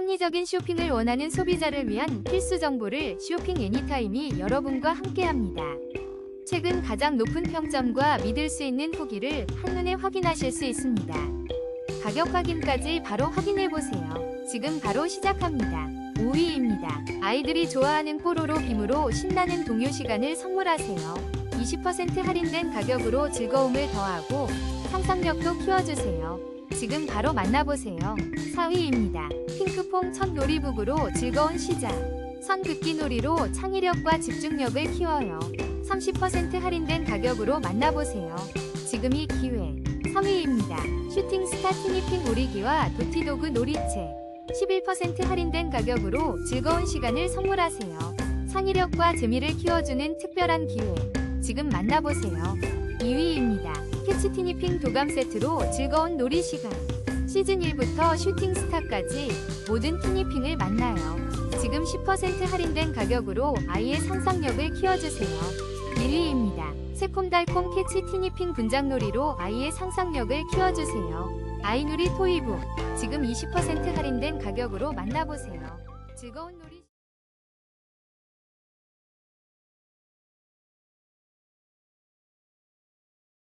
합리적인 쇼핑을 원하는 소비자를 위한 필수 정보를 쇼핑 애니타임이 여러분과 함께합니다. 최근 가장 높은 평점과 믿을 수 있는 후기를 한눈에 확인하실 수 있습니다. 가격 확인까지 바로 확인해 보세요. 지금 바로 시작합니다. 5위입니다. 아이들이 좋아하는 뽀로로 빔으로 신나는 동요 시간을 선물하세요. 20% 할인된 가격으로 즐거움을 더하고 상상력도 키워주세요. 지금 바로 만나보세요. 4위입니다. 핑크퐁 첫 놀이북으로 즐거운 시작. 선 긋기 놀이로 창의력과 집중력을 키워요. 30% 할인된 가격으로 만나보세요. 지금이 기회. 3위입니다. 슈팅스타 티니핑 오리기와 도티도그 놀이책. 11% 할인된 가격으로 즐거운 시간을 선물하세요. 창의력과 재미를 키워주는 특별한 기회. 지금 만나보세요. 2위입니다. 캐치 티니핑 도감 세트로 즐거운 놀이 시간. 시즌 1부터 슈팅 스타까지 모든 티니핑을 만나요. 지금 10% 할인된 가격으로 아이의 상상력을 키워주세요. 1위입니다. 새콤달콤 캐치 티니핑 분장놀이로 아이의 상상력을 키워주세요. 아이놀이 토이북 지금 20% 할인된 가격으로 만나보세요. 즐거운 놀이